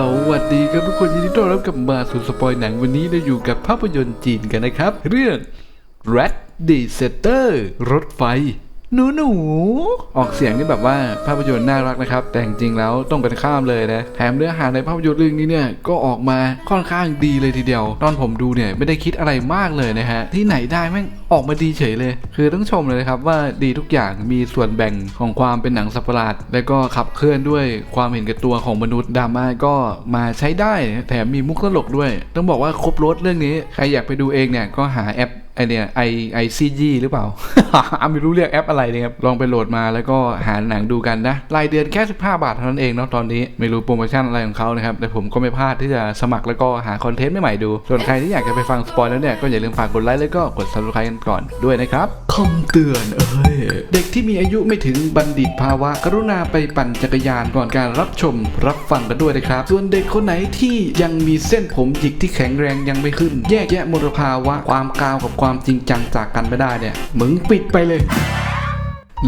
สวัสดีครับทุกคนยินดีต้อนรับกลับมาสู่สปอยหนังวันนี้เราอยู่กับภาพยนตร์จีนกันนะครับ เรื่อง Red d e s e t e r รถไฟ หนูหนูออกเสียงนี่แบบว่าภาพยนตร์น่ารักนะครับ แต่จริงๆแล้วต้องเป็นข้ามเลยนะแถมเนื้อหาในภาพยนตร์เรื่องนี้เนี่ยก็ออกมาค่อนข้างดีเลยทีเดียว ตอนผมดูเนี่ยไม่ได้คิดอะไรมากเลยนะฮะที่ไหนได้แม่งออกมาดีเฉยเลย คือต้องชมเลยนะครับว่าดีทุกอย่างมีส่วนแบ่งของความเป็นหนังสัประหลาดและก็ขับเคลื่อนด้วยความเห็นแก่ตัวของมนุษย์ดราม่าก็มาใช้ได้ แถมมีมุกตลกด้วย ต้องบอกว่าครบรถเรื่องนี้ใครอยากไปดูเองเนี่ยก็หาแอป ไอเนี่ยไอไอซีจีหรือเปล่า ไม่รู้เรียกแอปอะไรเนี่ยครับ ลองไปโหลดมาแล้วก็หาหนังดูกันนะรายเดือนแค่ 15 บาทเท่านั้นเองเนาะตอนนี้ ไม่รู้โปรโมชั่นอะไรของเขานะครับ แต่ผมก็ไม่พลาดที่จะสมัครแล้วก็หาคอนเทนต์ใหม่ๆดู ส่วนใครที่อยากจะไปฟังสปอยแล้วเนี่ย ก็อย่าลืมฝากกดไลค์แล้วก็กด subscribe กันก่อนด้วยนะครับคำเตือนเอ้ยเด็กที่มีอายุไม่ถึงบัณฑิตภาวะ กรุณาไปปั่นจักรยานก่อนการรับชม รับฟังกันด้วยนะครับ ส่วนเด็กคนไหนที่ยังมีเส้นผมหยิกที่แข็งแรงยังไม่ขึ้น แยกแยะมลภาวะความกาวกับความจริงจังจากกันไม่ได้เนี่ย มึงปิดไปเลย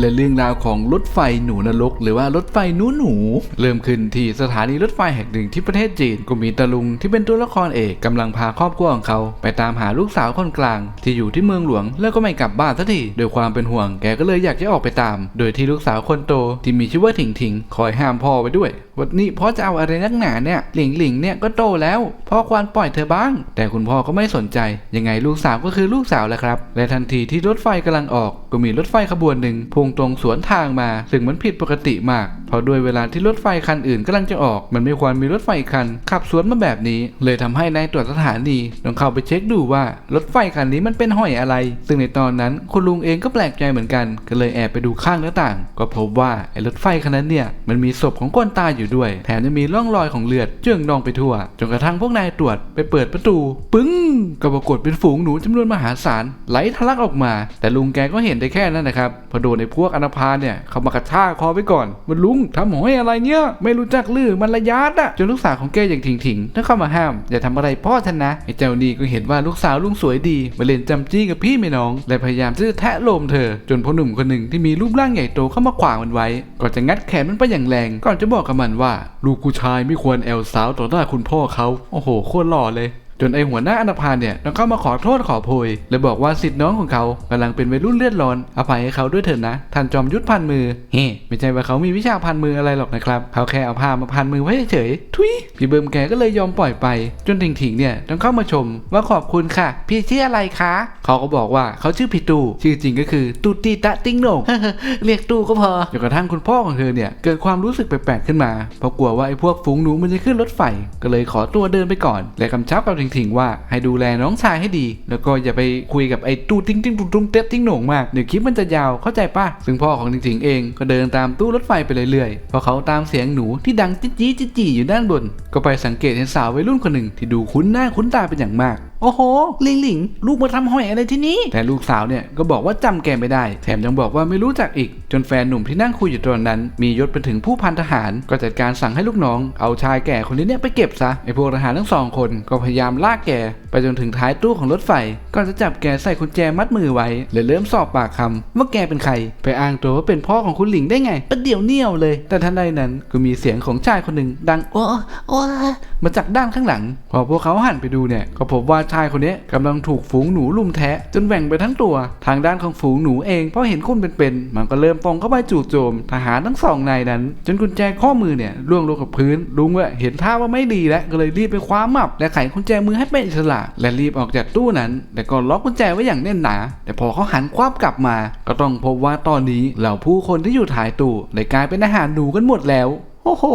และเรื่องราวของรถไฟหนูนรก หรือว่ารถไฟหนูหนู เริ่มขึ้นที่สถานีรถไฟแห่งหนึ่งที่ประเทศจีนก็มีตาลุงที่เป็นตัวละครเอกกำลังพาครอบครัวของเขา ไปตามหาลูกสาวคนกลาง ที่อยู่ที่เมืองหลวงแล้วก็ไม่กลับบ้านสักทีโดวยความเป็นห่วงแกก็เลยอยากจะออกไปตาม โดยที่ลูกสาวคนโตที่มีชื่อว่าถิงถิงคอยห้ามพ่อไว้ด้วยว่านี่พ่อจะเอาอะไรนักหนาเนี่ยหลิงหลิงเนี่ยก็โตแล้วพ่อควรปล่อยเธอบ้าง แต่คุณพ่อก็ไม่สนใจ ยังไงลูกสาวก็คือลูกสาวแหละครับ และทันทีที่รถไฟกำลังออกก็มีรถไฟขบวนหนึ่งพุ่งตรงสวนทางมา ซึ่งมันผิดปกติมาก เพราะด้วยเวลาที่รถไฟคันอื่นกำลังจะออก มันไม่ควรมีรถไฟคัน ขับสวนมาแบบนี้ เลยทำให้นายตรวจสถานีต้องเข้าไปเช็คดูว่ารถไฟคันนี้มันเป็นห้อยอะไร ซึ่งในตอนนั้นคุณลุงเองก็แปลกใจเหมือนกัน ก็เลยแอบไปดูข้างหน้าต่าง ก็พบว่าไอ้รถไฟคันนั้นเนี่ยมันมีศพของคนตายอยู่ด้วย แถมยังมีร่องรอยของเลือดเจื้องนองไปทั่ว จนกระทั่งพวกนายตรวจไปเปิดประตู ปึ้ง ก็ปรากฏเป็นฝูงหนูจำนวนมหาศาลไหลทะลักออกมา แต่ลุงแกก็เห็นได้แค่นั้นนะครับพอโดนในพวกอนาพาเนี่ยเขามากระชากคอไว้ก่อนมันลุงทำหอยอะไรเนี่ย ไม่รู้จักลือมันระยาดอะจนลูกสาวของแกอย่างถิงถิงๆต้องเข้ามาห้าม อย่าทำอะไรพ่อฉันนะไอ้เจ้านี่ก็เห็นว่าลูกสาวลุงสวยดีมาเล่นจำจี้กับพี่ไม่น้อง และพยายามที่จะแทะโลมเธอ จนพ่อหนุ่มคนหนึ่งที่มีรูปร่างใหญ่โตเข้ามาขวางมันไว้ก่อนจะงัดแขนมันไปอย่างแรง ก่อนจะบอกกับมันว่า ลูกกูชายไม่ควรแอลสาวต่อหน้าคุณพ่อเขาโอ้โหโคตรหล่อเลย จนไอหัวหน้าอนาพาลเนี่ยต้องเข้ามาขอโทษขอโพยและบอกว่าสิทธิ์น้องของเขากำลังเป็นวัยรุ่นเลือดร้อนอภัยให้เขาด้วยเถิดนะท่านจอมยุทธพันมือเฮ้ไม่ใช่ว่าเขามีวิชาพันมืออะไรหรอกนะครับเขาแค่เอาผ้ามาพันมือไว้เฉยๆทุยพี่เบิร์มแกก็เลยยอมปล่อยไป จนถิงถิงๆเนี่ยต้องเข้ามาชมว่าขอบคุณค่ะ พี่ชื่ออะไรคะเขาก็บอกว่าเขาชื่อพี่ตูชื่อจริงก็คือตูตีตะติ้งโหนงเรียกตู้ก็พอจนกระทั่งคุณพ่อของเธอเนี่ยเกิดความรู้สึกแปลกๆขึ้นมาเพราะกลัวว่าไอ้พวกฝูงหนูมันจะขึ้นรถไฟก็เลยขอตัวเดินไปก่อน และกำชับกับถิงงถิงว่าให้ดูแลน้องชายให้ดี แล้วก็อย่าไปคุยกับไอ้ตู้ติ้งติ้งตุ้งตุ้งเต๊ะติ้งโหน่งมากเดี๋ยวคลิปมันจะยาวเข้าใจป่ะซึ่งพ่อของถิงถิงเองก็เดินตามตู้รถไฟไปเรื่อยๆพอเขาตามเสียงหนูที่ดังจิ๊จี้จิ๊จี้อยู่ด้านบน ก็ไปสังเกตเห็นสาววัยรุ่นคนหนึ่งที่ดูคุ้นหน้าคุ้นตาเป็นอย่างมากโอ้โหลิงหลิง ลูกมาทำหอยอะไรที่นี่ แต่ลูกสาวเนี่ยก็บอกว่าจำแกไม่ได้ แถมยังบอกว่าไม่รู้จักอีก จนแฟนหนุ่มที่นั่งคุยอยู่ตรงนั้น มียศเป็นถึงผู้พันทหาร ก็จัดการสั่งให้ลูกน้อง เอาชายแก่คนนี้เนี่ยไปเก็บซะ ไอพวกทหารทั้งสองคนก็พยายามลากแก ไปจนถึงท้ายตู้ของรถไฟก่อนจะจับแกใส่กุญแจมัดมือไว้เลยเริ่มสอบปากคำว่าแกเป็นใคร ไปอ้างตัวว่าเป็นพ่อของคุณหลิงได้ไงประเดี๋ยวเนียวเลย แต่ทันใดนั้นก็มีเสียงของชายคนหนึ่งดังโอ้โอ้มาจากด้านข้างหลัง พอพวกเขาหันไปดูเนี่ยก็พบว่าชายคนนี้กำลังถูกฝูงหนูลุมแทะจนแหว่งไปทั้งตัว ทางด้านของฝูงหนูเองพอเห็นคนเป็นๆมันก็เริ่มปองเข้าไปจู่โจม ทหารทั้งสองนายนั้น จนกุญแจข้อมือเนี่ยล่วงลงกับพื้นลุงว่าเห็นท่าว่าไม่ดีแล้วก็เลยรีบไปคว้ามับและไขกุญแจมือให้เป็นอิสระ และรีบออกจากตู้นั้น แต่ก็ล็อกกุญแจไว้อย่างแน่นหนา แต่พอเขาหันควับกลับมา ก็ต้องพบว่าตอนนี้เหล่าผู้คนที่อยู่ท้ายตู้ได้กลายเป็นอาหารหนูกันหมดแล้ว โอ้โห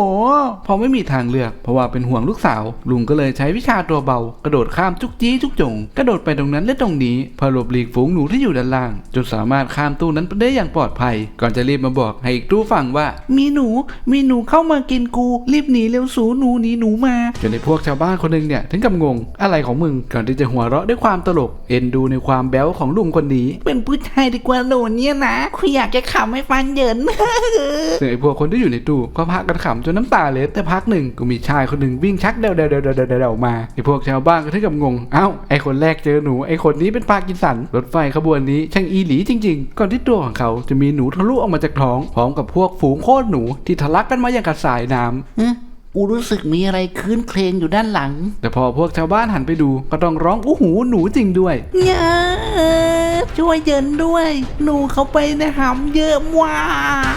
พอไม่มีทางเลือก เพราะว่าเป็นห่วงลูกสาว ลุงก็เลยใช้วิชาตัวเบา กระโดดข้ามจุกจี้จุกจง กระโดดไปตรงนั้นและตรงนี้เพื่อหลบหลีกฝูงหนูที่อยู่ด้านล่าง จนสามารถข้ามตู้นั้นไปได้อย่างปลอดภัย ก่อนจะรีบมาบอกให้อีกตู้ฟังว่า มีหนู มีหนูเข้ามากินกู รีบหนีเร็วสูหนูหนีหนูมา จนในพวกชาวบ้านคนหนึงเนี่ยถึงกับงง อะไรของมึง ก่อนที่จะหัวเราะด้วยความตลก เอ็นดูในความแบ๊วของลุงคนนี้ เป็นผู้ชายดีกว่าหนูเนี่ยนะคุยอยากจะขำให้ฟันเยินซึ่งไอ้พวกคนที่อยู่ในตู้ก็พากันขำจนน้ำตาเล็ดแต่พักหนึ่งก็มีชายคนหนึ่งวิ่งชักเดาเดาเดาเดาเดาเดามาไอ้พวกชาวบ้านก็ถึงกับงงเอ้าไอ้คนแรกเจอหนูไอ้คนนี้เป็นปากินสันรถไฟขบวนนี้ช่างอีหลีจริง ๆ ก่อนที่ตัวของเขาจะมีหนูทะลุออกมาจากท้องพร้อมกับพวกฝูงโคตรหนูที่ทะลักกันมาอย่างกระสายน้ำ กูรู้สึกมีอะไรคลื้นเคลงอยู่ด้านหลัง แต่พอพวกชาวบ้านหันไปดู ก็ต้องร้องอู้หูหนูจริงด้วยเนี่ยช่วยเยินด้วย หนูเขาไปในหำเยอะมา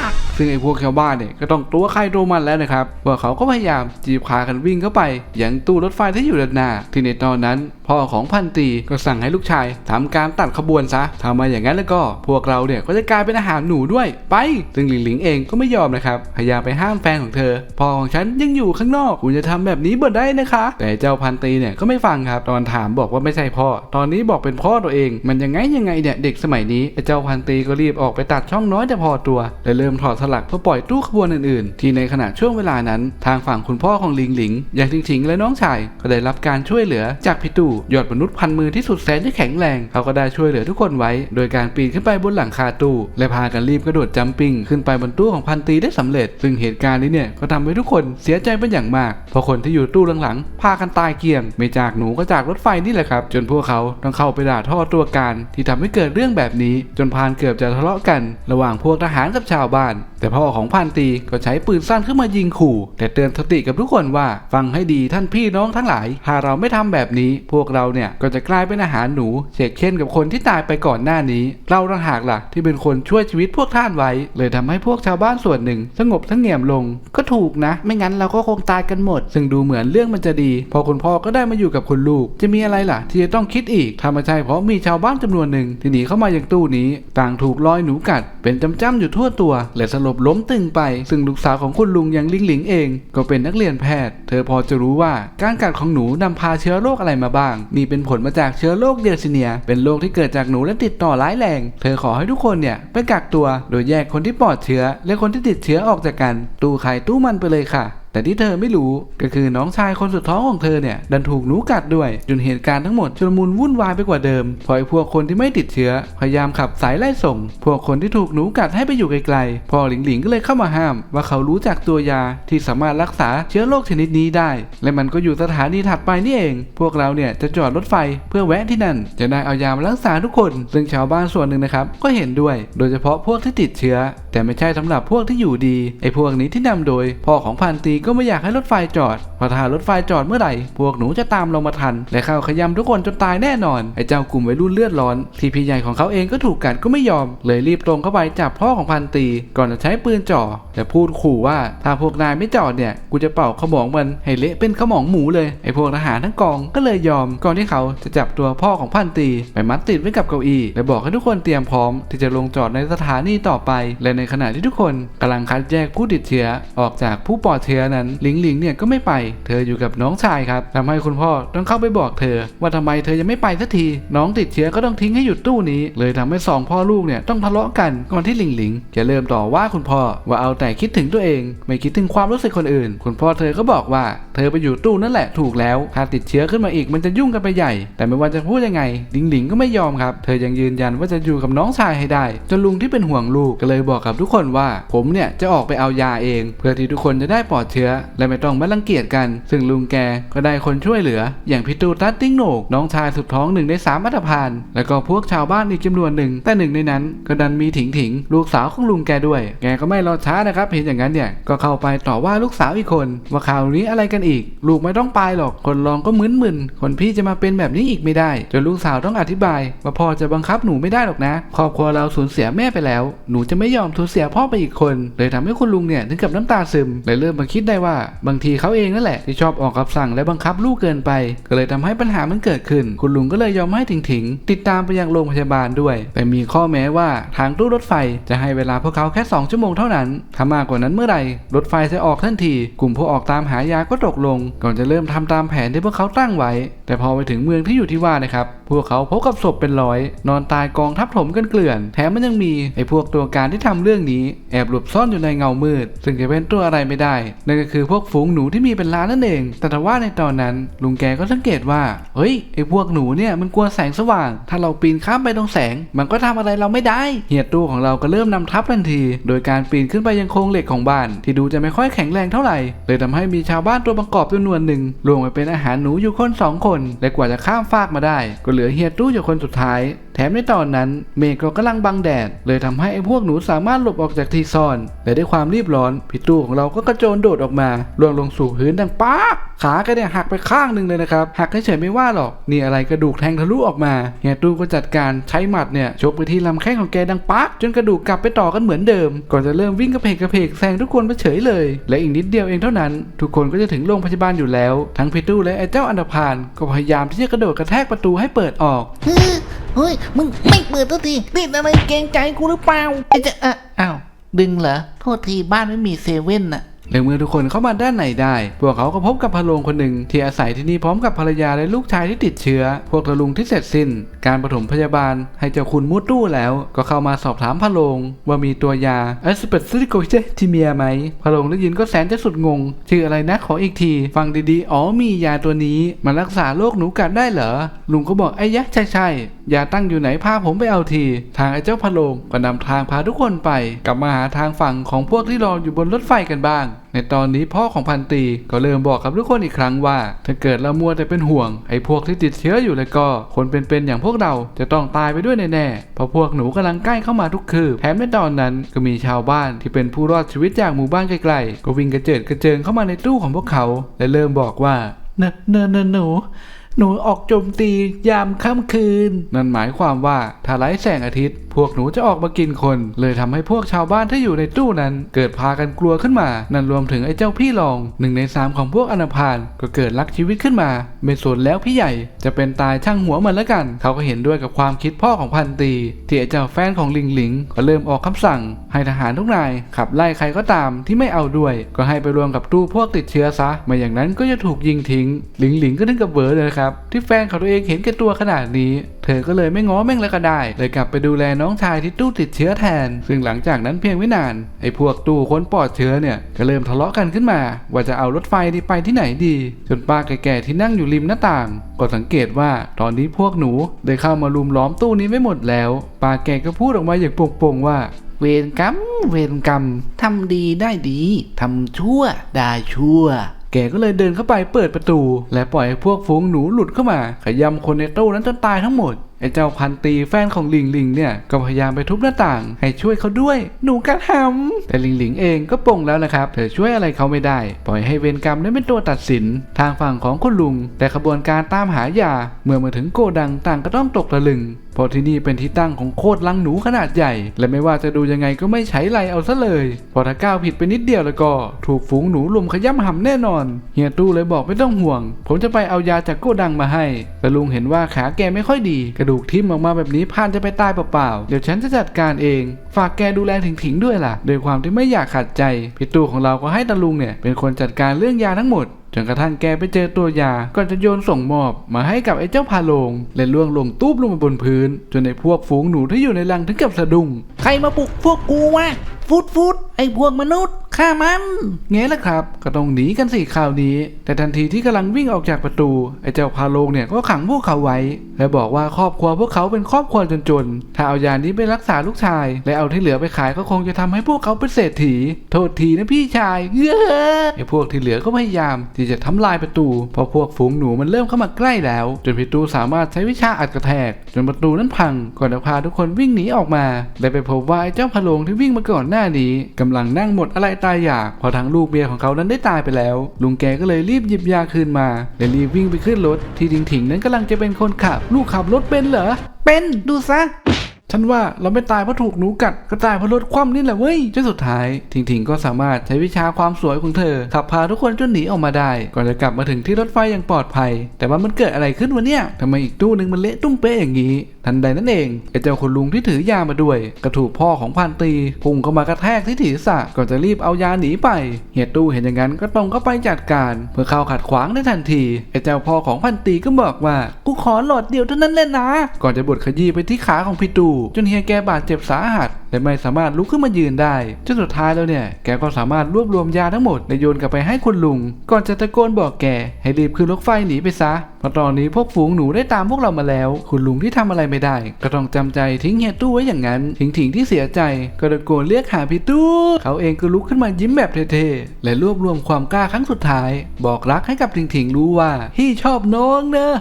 กซึ่งไอ้พวกชาวบ้านเนี่ยก็ต้องตัวใครตัวมันแล้วนะครับพวกเขาก็พยายามจีบขากันวิ่งเข้าไปยังตู้รถไฟที่อยู่ด้านหน้า ที่ในตอนนั้นพ่อของพันตรีก็สั่งให้ลูกชายทำการตัดขบวนซะทำมาอย่างนั้นแล้วก็ พวกเราเนี่ยก็จะกลายเป็นอาหารหนูด้วย ไป ซึ่งหลิงหลิงเองก็ไม่ยอมนะครับพยายามไปห้ามแฟนของเธอพ่อของฉันยังอยู่ข้างนอก คุณจะทำแบบนี้บ่ได้นะคะ แต่เจ้าพันตีเนี่ยก็ไม่ฟังครับตอนถามบอกว่าไม่ใช่พ่อ ตอนนี้บอกเป็นพ่อตัวเอง มันยังไงยังไงเนี่ยเด็กสมัยนี้ไอเจ้าพันตีก็รีบออกไปตัดช่องน้อยแต่พอตัวและเริ่มถอดสลักเพื่อปล่อยตู้ขบวนอื่นๆ ที่ในขณะช่วงเวลานั้น ทางฝั่งคุณพ่อของลิงหลิง อย่างทิงทิงและน้องชายก็ได้รับการช่วยเหลือจากพี่ตู่ยอดมนุษย์พันมือที่สุดแสนจะแข็งแรง เขาก็ได้ช่วยเหลือทุกคนไว้ โดยการปีนขึ้นไปบนหลังคาตู้ และพากันรีบกระโดดจัมปิ้งขึ้นไปบนตู้ของพันตีได้สำเร็จ ซึ่งเหตุการณ์นี้เนี่ยก็ทำให้ทุกคนเสียใจเป็นอย่างมาก เพราะคนที่อยู่ตู้หลังๆ พากันตายเกลียงไม่จากหนูก็จากรถไฟนี่แหละครับ จนพวกเขาต้องเข้าไปด่าท่อตัวการ ที่ทำให้เกิดเรื่องแบบนี้ จนพานเกือบจะทะเลาะกัน ระหว่างพวกทหารกับชาวบ้าน แต่พ่อของพันตีก็ใช้ปืนสั้นขึ้นมายิงขู่ แต่เตือนสติกับทุกคนว่าฟังให้ดีท่านพี่น้องทั้งหลายหากเราไม่ทำแบบนี้ พวกเราเนี่ยก็จะกลายเป็นอาหารหนูเช่นเช่นกับคนที่ตายไปก่อนหน้านี้ เราต่างหากล่ะ ที่เป็นคนช่วยชีวิตพวกท่านไว้ เลยทำให้พวกชาวบ้านส่วนหนึ่ง สงบทั้งเงียบลงก็ถูกนะ ไม่งั้นเราก็คงตายกันหมด ซึ่งดูเหมือนเรื่องมันจะดี พอคุณพ่อก็ได้มาอยู่กับคุณลูก จะมีอะไรล่ะ ที่จะต้องคิดอีกถ้าไมใช่เพราะมีชาวบ้านจำนวนหนึ่งที่หนีเข้ามาอยังตู้นี้ ต่างถูกรอยหนูกัด เป็นจำๆอยู่ทั่วตัว และสลบล้มตึงไป ซึ่งลูกสาวของคุณลุงยังลิงหลิงเอง ก็เป็นนักเรียนแพทย์ เธอพอจะรู้ว่าการกัดของหนูนำพาเชื้อโรคอะไรมาบ้าง นี่เป็นผลมาจากเชื้อโรคเดลซิเนีย เป็นโรคที่เกิดจากหนูและติดต่อร้ายแรง เธอขอให้ทุกคนเนี่ยไปกักตัว โดยแยกคนที่ปลอดเชื้อ และคนที่ติดเชื้อออกจากกัน ตู้ไข่ตู้มันไปเลยค่ะ แต่ที่เธอไม่รู้ก็คือน้องชายคนสุดท้องของเธอเนี่ยดันถูกหนูกัดด้วยจนเหตุการณ์ทั้งหมดชุลมุนวุ่นวายไปกว่าเดิมพราะไอ้พวกคนที่ไม่ติดเชื้อ พยายามขับสายไล่ส่ง พวกคนที่ถูกหนูกัดให้ไปอยู่ไกลๆพ่อหลิงหลิงก็เลยเข้ามาห้าม ว่าเขารู้จักตัวยาที่สามารถรักษาเชื้อโรคชนิดนี้ได้ และมันก็อยู่สถานีถัดไปนี่เอง พวกเราเนี่ยจะจอดรถไฟเพื่อแวะที่นั่น จะได้เอายามารักษาทุกคน ซึ่งชาวบ้านส่วนหนึ่งนะครับก็เห็นด้วย โดยเฉพาะพวกที่ติดเชื้อ แต่ไม่ใช่สำหรับพวกที่อยู่ดีไอ้พวกนี้ที่นำโดยพ่อของพันตีก็ไม่อยากให้รถไฟจอดพราะถ้ารถไฟจอดเมื่อไหร่ พวกหนูจะตามลงมาทัน และเข้าขยำทุกคนจนตายแน่นอน ไอ้เจ้ากลุ่มวัยรุ่นเลือดร้อน ที่พี่ใหญ่ของเขาเองก็ถูกกัดก็ไม่ยอม เลยรีบตรงเข้าไปจับพ่อของพันตี ก่อนจะใช้ปืนจ่อและพูดขู่ว่าถ้าพวกนายไม่จอดเนี่ย กูจะเป่าขมองมันให้เละเป็นขมองหมูเลยไอ้พวกทหารทั้งกองก็เลยยอม ก่อนที่เขาจะจับตัวพ่อของพันตีไปมัดติดไว้กับเก้าอี้และบอกให้ทุกคนเตรียมพร้อม ที่จะลงจอดในสถานีต่อไป และในขณะที่ทุกคนกำลังคัดแยกผู้ติดเชื้อออกจากผู้ปลอดเชื้อนั้นหลิงหลิงเนี่ยก็ไม่ไป เธออยู่กับน้องชายครับทำให้คุณพ่อต้องเข้าไปบอกเธอ ว่าทำไมเธอยังไม่ไปสักที น้องติดเชื้อก็ต้องทิ้งให้หยุดตู้นี้ เลยทำให้สองพ่อลูกเนี่ยต้องทะเลาะกันก่อนที่หลิงหลิงจะเริ่มต่อว่าคุณพ่อว่าเอาแต่คิดถึงตัวเอง ไม่คิดถึงความรู้สึกคนอื่น คุณพ่อเธอก็บอกว่า เธอไปอยู่ตู้นั่นแหละถูกแล้วถ้าติดเชื้อขึ้นมาอีกมันจะยุ่งกันไปใหญ่ แต่ไม่ว่าจะพูดยังไงหลิงหลิงก็ไม่ยอมครับ เธอยังยืนยันว่าจะอยู่กับน้องชายให้ได้จนลุงที่เป็นห่วงลูกก็เลยบอกกับทุกคนว่า ผมเนี่ยจะออกไปเอายาเอง เพื่อที่ทุกคนจะได้ปลอดเชื้อ และไม่ต้องมารังเกียจกัน ซึ่งลุงแกก็ได้คนช่วยเหลือ อย่างพี่ตูตัดติ้งโหนกน้องชายสุดท้องหนึ่งในสามอัตภานแล้วก็พวกชาวบ้านอีกจำนวนหนึ่ง แต่หนึ่งในนั้น ก็ดันมีถิงถิงลูกสาวของลุงแกด้วย แกก็ไม่รอช้านะครับ เห็นอย่างนั้นเนี่ยก็เข้าไปต่อว่าลูกสาวอีกคน ว่าข่าวนี้อะไรกันอีก ลูกไม่ต้องไปหรอก คนรองก็มึนมึนๆคนพี่จะมาเป็นแบบนี้อีกไม่ได้จนลูกสาวต้องอธิบาย ว่าพ่อจะบังคับหนูไม่ได้หรอกนะ ครอบครัวเราสูญเสียแม่ไปแล้ว หนูจะไม่ยอมสูญเสียพ่อไปอีกคน เลยทำให้คุณลุงเนี่ยถึงกับน้ำตาซึมเลยเริ่มมาคิดได้ว่าบางทีเขาเองนั่นแหละที่ชอบออกคำสั่งและบังคับลูกเกินไป ก็เลยทำให้ปัญหามันเกิดขึ้น คุณลุงก็เลยยอมให้ถิงถิงติดตามไปยังโรงพยาบาลด้วย แต่มีข้อแม้ว่าทางตู้รถไฟจะให้เวลาพวกเขาแค่ 2 ชั่วโมงเท่านั้นถ้ามากกว่านั้นเมื่อไหร่รถไฟจะออกทันที กลุ่มผู้ออกตามหายาก็ตกลง ก่อนจะเริ่มทำตามแผนที่พวกเขาตั้งไว้ แต่พอไปถึงเมืองที่อยู่ที่ว่านะครับพวกเขาพบกับศพเป็นร้อย นอนตายกองทับถมกันเกลื่อน แถมมันยังมีไอ้พวกตัวการที่ทำเรื่องนี้ แอบหลบซ่อนอยู่ในเงามืด ซึ่งจะเป็นตัวอะไรไม่ได้ นั่นก็คือพวกฝูงหนูที่มีเป็นล้านนั่นเอง แต่ถ้าว่าในตอนนั้นลุงแกก็สังเกตว่า เฮ้ยไอ้พวกหนูเนี่ยมันกลัวแสงสว่าง ถ้าเราปีนข้ามไปตรงแสง มันก็ทำอะไรเราไม่ได้เฮียตู้ของเราก็เริ่มนำทัพทันที โดยการปีนขึ้นไปยังโครงเหล็กของบ้าน ที่ดูจะไม่ค่อยแข็งแรงเท่าไหร่ เลยทำให้มีชาวบ้านตัวประกอบจำนวนหนึ่งลงไปเป็นอาหารหนูอยู่คนสองคน และกว่าจะข้ามฟากมาได้ก็เหลือเฮียตู้อยู่คนสุดท้าย แถมในตอนนั้นเมฆก็กำลังบังแดด เลยทำให้ไอ้พวกหนูสามารถหลบออกจากที่ซ่อน และด้วยความรีบร้อนพี่ตู้ของเราก็กระโจนโดดออกมาล่วงลงสู่พื้นดังป๊ากขาแกเนี่ยหักไปข้างหนึ่งเลยนะครับหักเฉยไม่ว่าหรอกนี่อะไรกระดูกแทงทะลุออกมาเฮียตู้ก็จัดการใช้หมัดเนี่ยชกไปที่ลำแข้งของแกดังป๊ากจนกระดูกกลับไปต่อกันเหมือนเดิม ก่อนจะเริ่มวิ่งกระเพกกระเพกแซงทุกคนไปเฉยเลย และอีกนิดเดียวเองเท่านั้น ทุกคนก็จะถึงโรงพยาบาลอยู่แล้ว ทั้งพี่ตู้และไอ้เจ้าอันดพานก็พยายามที่จะกระโดดกระแทกประตูให้เปิดออก เฮ้ยเฮ้ย มึงไม่เปิดตัวทีนี่อะไรเกรงใจกูหรือเปล่าไอ้เจะอะอ้าว ดึงเหรอ โทษทีบ้านไม่มีเซเว่นน่ะ และเมื่อทุกคนเข้ามาด้านในได้ พวกเขาก็พบกับพะโลงคนหนึ่งที่อาศัยที่นี่พร้อมกับภรรยาและลูกชายที่ติดเชื้อ พวกตะลุงที่เสร็จสิ้น การปฐมพยาบาลให้เจ้าคุณมุดตู้แล้ว ก็เข้ามาสอบถามพะโลงว่ามีตัวยาแอสเปรซิลิโกเจทิเมียไหมพะโลงได้ยินก็แสนจะสุดงง ชื่ออะไรนะขออีกที ฟังดีๆ อ๋อมียาตัวนี้มารักษาโรคหนูกัดได้เหรอ ลุงก็บอกไอ้ยะใช่ใช่ๆยาตั้งอยู่ไหนพาผมไปเอาที ทางไอ้เจ้าพะโลงก็นำทางพาทุกคนไป กลับมาหาทางฝั่งของพวกที่รออยู่บนรถไฟกันบ้างในตอนนี้พ่อของพันตรีก็เริ่มบอกกับทุกคนอีกครั้งว่า ถ้าเกิดเรามัวแต่เป็นห่วงไอ้พวกที่ติดเชื้ออยู่แล้วก็ คนเป็นๆอย่างพวกเราจะต้องตายไปด้วยแน่ๆเพราะพวกหนูกำลังใกล้เข้ามาทุกคืบแถมในตอนนั้นก็มีชาวบ้านที่เป็นผู้รอดชีวิตจากหมู่บ้านไกลๆก็วิ่งกระเจิดกระเจิงเข้ามาในตู้ของพวกเขา และเริ่มบอกว่าเนอะเนอะเนอะหนูหนูออกโจมตียามค่ำคืน นั่นหมายความว่าถ้าไร้แสงอาทิตย์ พวกหนูจะออกมากินคน เลยทำให้พวกชาวบ้านที่อยู่ในตู้นั้น เกิดพากันกลัวขึ้นมา นั่นรวมถึงไอ้เจ้าพี่รองหนึ่งในสามของพวกอนาพานก็เกิดรักชีวิตขึ้นมาไม่สนแล้วพี่ใหญ่จะเป็นตายช่างหัวมันแล้วกัน เขาก็เห็นด้วยกับความคิดพ่อของพันตีที่ไอ้เจ้าแฟนของลิงหลิง ก็เริ่มออกคำสั่ง ให้ทหารทุกนายขับไล่ใครก็ตามที่ไม่เอาด้วย ก็ให้ไปรวมกับตู้พวกติดเชื้อซะไม่อย่างนั้นก็จะถูกยิงทิ้ง หลิงหลิงก็ถึงกับเบอเลยครับที่แฟนของตัวเองเห็นแก่ตัวขนาดนี้ เธอก็เลยไม่ง้อแม่งแล้วก็ได้ เลยกลับไปดูแลนองชายที่ตู้ติดเชื้อแทน ซึ่งหลังจากนั้นเพียงไม่นาน ไอ้พวกตู้คนปลอดเชื้อเนี่ยก็เริ่มทะเลาะกันขึ้นมา ว่าจะเอารถไฟนี่ไปที่ไหนดี จนป้าแก่ๆที่นั่งอยู่ริมหน้าต่าง ก็สังเกตว่าตอนนี้พวกหนูได้เข้ามาลุมล้อมตู้นี้ไว้หมดแล้วป้าแก่ก็พูดออกมาอย่างโป่งๆว่าเวรกรรม เวรกรรม ทำดีได้ดี ทำชั่วได้ชั่ว แกก็เลยเดินเข้าไปเปิดประตู และปล่อยให้พวกฝูงหนูหลุดเข้ามา ขยำคนในตู้นั้นจนตายทั้งหมด ไอ้เจ้าพันตีแฟนของลิงลิงเนี่ยก็พยายามไปทุบหน้าต่าง ให้ช่วยเขาด้วยหนูกระทำแต่ลิงลิงเองก็ปงแล้วนะครับเธอช่วยอะไรเขาไม่ได้ ปล่อยให้เวรกรรมได้เป็นตัวตัดสิน ทางฝั่งของคุณลุง แต่ขบวนการตามหายาเมื่อมาถึงโกดังต่างก็ต้องตกตะลึง เพราะที่นี่เป็นที่ตั้งของโคตรลังหนูขนาดใหญ่ และไม่ว่าจะดูยังไงก็ไม่ใช้ไรเอาซะเลยพอถ้าก้าวผิดไปนิดเดียวแล้วก็ ถูกฝูงหนูลุมขย้ำหำแน่นอนเฮียตู้เลยบอกไม่ต้องห่วง ผมจะไปเอายาจากโกดังมาให้แต่ลุงเห็นว่าขาแกไม่ค่อยดี กระดูกทิ่มออกมาแบบนี้พานจะไปตายเปล่าๆเดี๋ยวฉันจะจัดการเอง ฝากแกดูแลถิงๆด้วยล่ะโดยความที่ไม่อยากขัดใจพี่ตู้ของเราก็ให้ตาลุงเนี่ยเป็นคนจัดการเรื่องยาทั้งหมด จนกระทั่งแกไปเจอตัวยาก่อนจะโยนส่งมอบมาให้กับไอ้เจ้าพาโลง และล่วงลงตูบลงมาบนพื้น จนในพวกฝูงหนูที่อยู่ในรังถึงกับสะดุ้งใครมาปลุกพวกกูวะฟุดฟุดไอ้พวกมนุษย์ฆ่ามันเงี้ยแหละครับ ก็ต้องหนีกันสิข่าวนี้ แต่ทันทีที่กำลังวิ่งออกจากประตู ไอ้เจ้าพาโลงเนี่ยก็ขังพวกเขาไว้และบอกว่าครอบครัวพวกเขาเป็นครอบครัวจนๆ ถ้าเอายานี้ไปรักษาลูกชาย และเอาที่เหลือไปขายก็คงจะทำให้พวกเขาเป็นเศรษฐี โทษทีนะพี่ชายเย้ไอ้พวกที่เหลือก็พยายาม ที่จะทำลายประตู เพราะพวกฝูงหนูมันเริ่มเข้ามาใกล้แล้ว จนพี่ตูสามารถใช้วิชาอัดกระแทก จนประตูนั้นพัง ก่อนจะพาทุกคนวิ่งหนีออกมา และไปพบว่าไอ้เจ้าพะโลงที่วิ่งมาก่อนหน้านี้กำลังนั่งหมดอะไรตายอยากเพอทั้งลูกเมียของเขานั้นได้ตายไปแล้ว ลุงแกก็เลยรีบหยิบยาคืนมาและรีบวิ่งไปขึ้นรถที่ถิงถิงนั้นกำลังจะเป็นคนขับลูกขับรถเป็นเหรอ เป็น ดูซะ ฉันว่าเราไม่ตายเพราะถูกหนูกัดก็ตายเพราะรถคว่ำนี่แหละเว้ยจนสุดท้ายทิงทิงก็สามารถใช้วิชาความสวยของเธอ ขับพาทุกคนจนหนีออกมาได้ ก่อนจะกลับมาถึงที่รถไฟอย่างปลอดภัย แต่ว่ามันเกิดอะไรขึ้นวะเนี่ยทำไมอีกตู้หนึ่งมันเละตุ้มเป๊ะอย่างนี้ทันใดนั่นเองไอ้เจ้าคุณลุงที่ถือยามาด้วยก็ถูกพ่อของพันตีพุ่งเข้ามากระแทกที่ศีรษะก่อนจะรีบเอายาหนีไปเฮียตู้เห็นอย่างนั้นก็ตรงเข้าไปจัดการ เพื่อเข้าขัดขวางในทันทีไอ้เจ้าพ่อของพันตีก็บอกว่ากูขอหลอดเดียวเท่านั้นเลยนะ ก่อนจะบดขยี้ไปที่ขาของพี่ตูจนเฮียแกบาดเจ็บสาหัสและไม่สามารถลุกขึ้นมายืนได้จนสุดท้ายแล้วเนี่ยแกก็สามารถรวบรวมยาทั้งหมดและโยนกลับไปให้คุณลุง ก่อนจะตะโกนบอกแกให้รีบขึ้นรถไฟหนีไปซะเพราะตอนนี้พวกฝูงหนูได้ตามพวกเรามาแล้ว คุณลุงที่ทำอะไรไม่ได้ ก็ต้องจำใจทิ้งเฮียตู้ไว้อย่างนั้นถิงถิงที่เสียใจก็ตะโกนเรียกหาพี่ตู้ เขาเองก็ลุกขึ้นมายิ้มแบบเท่ๆและรวบรวมความกล้าครั้งสุดท้าย บอกรักให้กับถิงถิงรู้ว่าพี่ชอบน้องเนอะ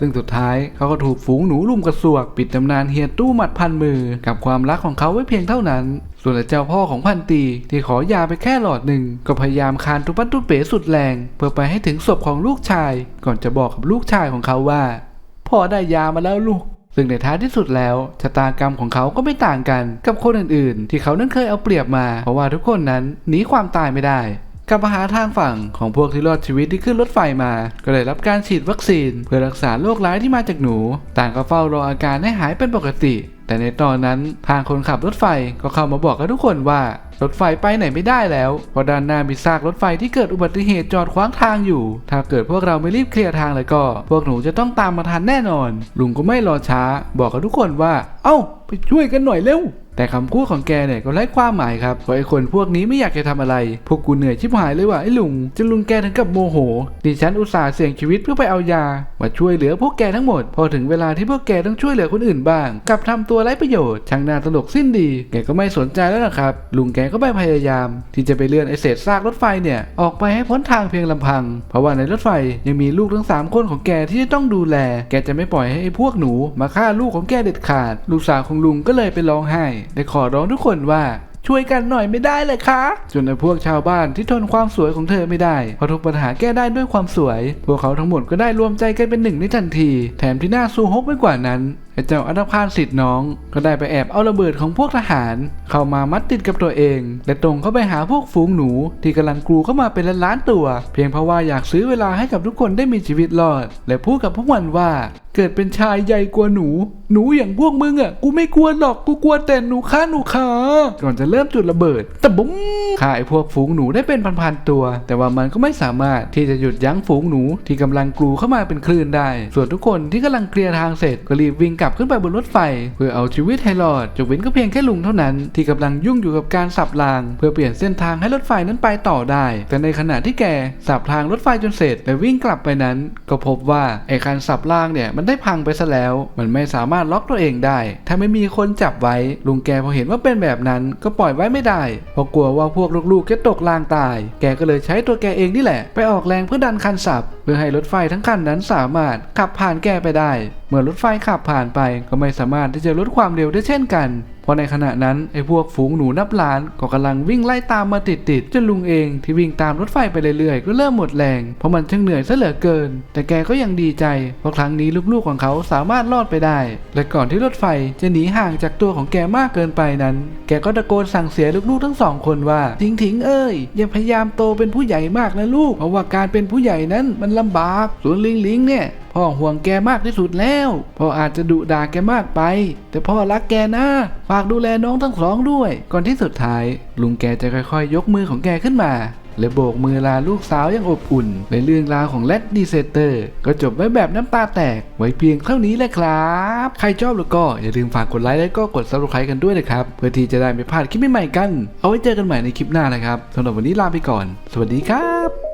ซึ่งสุดท้ายเขาก็ถูกฝูงหนูลุมกระสวก ปิดตำนานเฮียตู้หมัดพันมือกับความรักของเขาไว้เพียงเท่านั้น ส่วนเจ้าพ่อของพันตีที่ขอยาไปแค่หลอดหนึ่ง ก็พยายามคานตุปัตตุเป๋สุดแรง เพื่อไปให้ถึงศพของลูกชาย ก่อนจะบอกกับลูกชายของเขาว่าพ่อได้ยามาแล้วลูกซึ่งในท้ายที่สุดแล้วชะตากรรมของเขาก็ไม่ต่างกันกับคนอื่นๆ ที่เขานั้นเคยเอาเปรียบมา เพราะว่าทุกคนนั้นหนีความตายไม่ได้ กลับมาหาทางฝั่งของพวกที่รอดชีวิตที่ขึ้นรถไฟมา ก็ได้รับการฉีดวัคซีน เพื่อรักษาโรคร้ายที่มาจากหนู ต่างก็เฝ้ารออาการให้หายเป็นปกติ แต่ในตอนนั้นทางคนขับรถไฟก็เข้ามาบอกกับทุกคนว่ารถไฟไปไหนไม่ได้แล้วเพราะด้านหน้ามีซากรถไฟที่เกิดอุบัติเหตุจอดขวางทางอยู่ ถ้าเกิดพวกเราไม่รีบเคลียร์ทางเลยก็ พวกหนูจะต้องตามมาทันแน่นอน ลุงก็ไม่รอช้า บอกกับทุกคนว่า เอ้า ไปช่วยกันหน่อยเร็ว แต่คำพูดของแกเนี่ยก็ไร้ความหมายครับเพราะไอ้คนพวกนี้ไม่อยากจะทำอะไร พวกกูเหนื่อยชิบหายเลยว่ะไอ้ลุงจนลุงแกถึงกับโมโห ดิฉันอุตส่าห์เสี่ยงชีวิตเพื่อไปเอายา มาช่วยเหลือพวกแกทั้งหมด พอถึงเวลาที่พวกแกต้องช่วยเหลือคนอื่นบ้าง กลับทำตัวไร้ประโยชน์ช่างน่าตลกสิ้นดี แกก็ไม่สนใจแล้วนะครับ ลุงแกก็ไปพยายาม ที่จะไปเลื่อนไอเศษซากรถไฟเนี่ยออกไปให้พ้นทางเพียงลำพัง เพราะว่าในรถไฟยังมีลูกทั้งสามคนของแกที่จะต้องดูแล แกจะไม่ปล่อยให้ไอ้พวกหนู มาฆ่าลูกของแกเด็ดขาด ลูกสาวของลุงก็เลยไปร้องไห้ได้ขอร้องทุกคนว่าช่วยกันหน่อยไม่ได้เลยคะจนไอ้พวกชาวบ้านที่ทนความสวยของเธอไม่ได้เพราะทุกปัญหาแก้ได้ด้วยความสวย พวกเขาทั้งหมดก็ได้รวมใจกันเป็นหนึ่งในทันที แถมที่น่าสู้ฮกไปกว่านั้นไอ้เจ้าอัตภานสิทธิ์น้อง ก็ได้ไปแอบเอาระเบิดของพวกทหาร เข้ามามัดติดกับตัวเอง และตรงเข้าไปหาพวกฝูงหนู ที่กำลังกลูเข้ามาเป็นล้านๆตัว เพียงเพราะว่าอยากซื้อเวลาให้กับทุกคนได้มีชีวิตรอด และพูดกับพวกมันว่า เกิดเป็นชายใหญ่กว่าหนูหนูอย่างพวกมึงอะกูไม่กลัวหรอกกูกลัวแต่หนูฆ่าหนูขาก่อนจะเริ่มจุดระเบิดตะบุ้มฆ่าไอ้พวกฝูงหนูได้เป็นพันๆตัว แต่ว่ามันก็ไม่สามารถที่จะหยุดยั้งฝูงหนูที่กำลังกลูเข้ามาเป็นคลื่นได้ ส่วนทุกคนที่กำลังเคลียร์ทางเสร็จก็รีบวิ่งกลับขึ้นไปบนรถไฟ เพื่อเอาชีวิตให้รอดจกเว้นก็เพียงแค่ลุงเท่านั้น ที่กำลังยุ่งอยู่กับการสับราง เพื่อเปลี่ยนเส้นทางให้รถไฟนั้นไปต่อได้ แต่ในขณะที่แกสับทางรถไฟจนเสร็จและวิ่งกลับไปนั้น ก็พบว่าไอ้คันสับรางเนี่ยมันได้พังไปซะแล้ว มันไม่สามารถล็อกตัวเองได้ ถ้าไม่มีคนจับไว้ ลุงแกพอเห็นว่าเป็นแบบนั้นก็ปล่อยไว้ไม่ได้เพราะกลัวว่าพวกลูกๆจะตกรางตาย แกก็เลยใช้ตัวแกเองนี่แหละ ไปออกแรงเพื่อดันคันสับเพื่อให้รถไฟทั้งคันนั้นสามารถขับผ่านแกไปได้เมื่อรถไฟขับผ่านไปก็ไม่สามารถที่จะลดความเร็วได้เช่นกัน เพราะในขณะนั้นไอ้พวกฝูงหนูนับล้านก็กำลังวิ่งไล่ตามมาติดๆจนลุงเองที่วิ่งตามรถไฟไปเรื่อยๆก็เริ่มหมดแรง เพราะมันช่างเหนื่อยซะเหลือเกิน แต่แกก็ยังดีใจเพราะครั้งนี้ลูกๆของเขาสามารถรอดไปได้ และก่อนที่รถไฟจะหนีห่างจากตัวของแกมากเกินไปนั้น แกก็ตะโกนสั่งเสียลูกๆทั้งสองคนว่าถิงถิงๆเอ้ยอย่าพยายามโตเป็นผู้ใหญ่มากนะลูกเพราะว่าการเป็นผู้ใหญ่นั้นมันลำบากส่วนลิงลิงๆเนี่ย พ่อห่วงแกมากที่สุดแล้ว พ่ออาจจะดุด่าแกมากไป แต่พ่อรักแกนะ ฝากดูแลน้องทั้งสองด้วย ก่อนที่สุดท้าย ลุงแกจะค่อยๆยกมือของแกขึ้นมาและโบกมือลาลูกสาวอย่างอบอุ่น ในเรื่องราวของแรดดีเซเตอร์ ก็จบไว้แบบน้ำตาแตก ไว้เพียงเท่านี้แหละครับ ใครชอบแล้วก็อย่าลืมฝากกดไลค์และก็กด subscribe กันด้วยนะครับ เพื่อที่จะได้ไม่พลาดคลิปใหม่ๆกัน เอาไว้เจอกันใหม่ในคลิปหน้านะครับสำหรับวันนี้ลาไปก่อน สวัสดีครับ